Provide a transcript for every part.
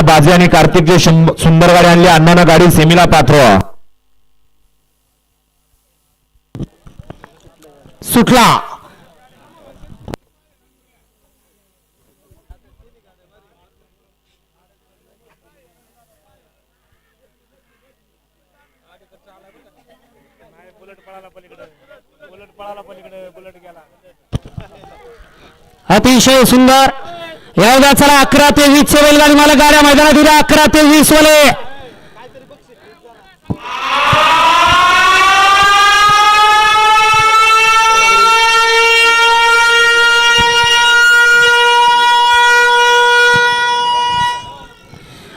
बाजे आणि कार्तिकचे शंभ- सुंदर गाडी आणली अण्णानं गाडी सेमीला पाठवा. सुटला. अतिशय सुंदर. एवढ्या चला अकरा ते वीस चे बैलगाडी मला गाड्या मैदानात उद्या अकरा ते वीस वाले.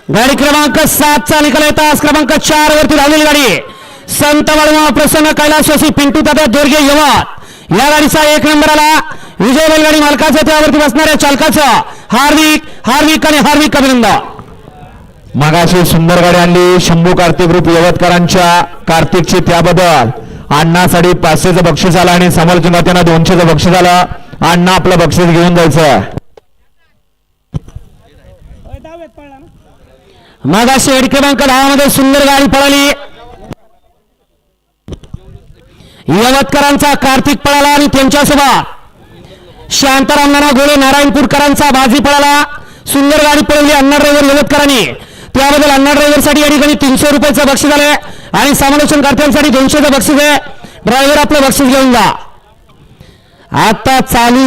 गाडी क्रमांक सात चा निकाल तास क्रमांक चार वरती धावलेली गाडी. संत वाळवा प्रसन्न कैलासवासी पिंटू दादा दोरगे यवत. या गाडीचा एक नंबर आला. विजय बैलगाडी मालकाचं त्यावरती बसणाऱ्या चालकाचं. हार्दिक हार्दिक आणि हार्दिक अभिनंदन. मगाशी सुंदर गाडी आणली. शंभू कार्तिक ग्रुप यवतकरांच्या कार्तिकची त्याबद्दल. अण्णासाठी पाचशेचं बक्षीस आलं आणि समोरच्या नात्यानं दोनशेचं बक्षीस आलं. अण्णा आपलं बक्षीस घेऊन जायचं. मागाशी एड क्रमांक दहा मध्ये सुंदर गाडी पळाली. यवतकरांचा कार्तिक पळाला आणि त्यांच्यासोबत शांताराम नाना गोळे नारायणपूरकरांचा बाजी पळाला. सुंदर गाडी पळवली अण्णा ड्रायव्हर यवतकरांनी. त्याबद्दल अण्णा ड्रायव्हरसाठी या ठिकाणी तीनशे रुपयाचं बक्षीस आलंय. आणि समालोचन कर्त्यांसाठी दोनशेचं बक्षीस आहे. ड्रायव्हर आपलं बक्षीस घेऊन जा. आता चालू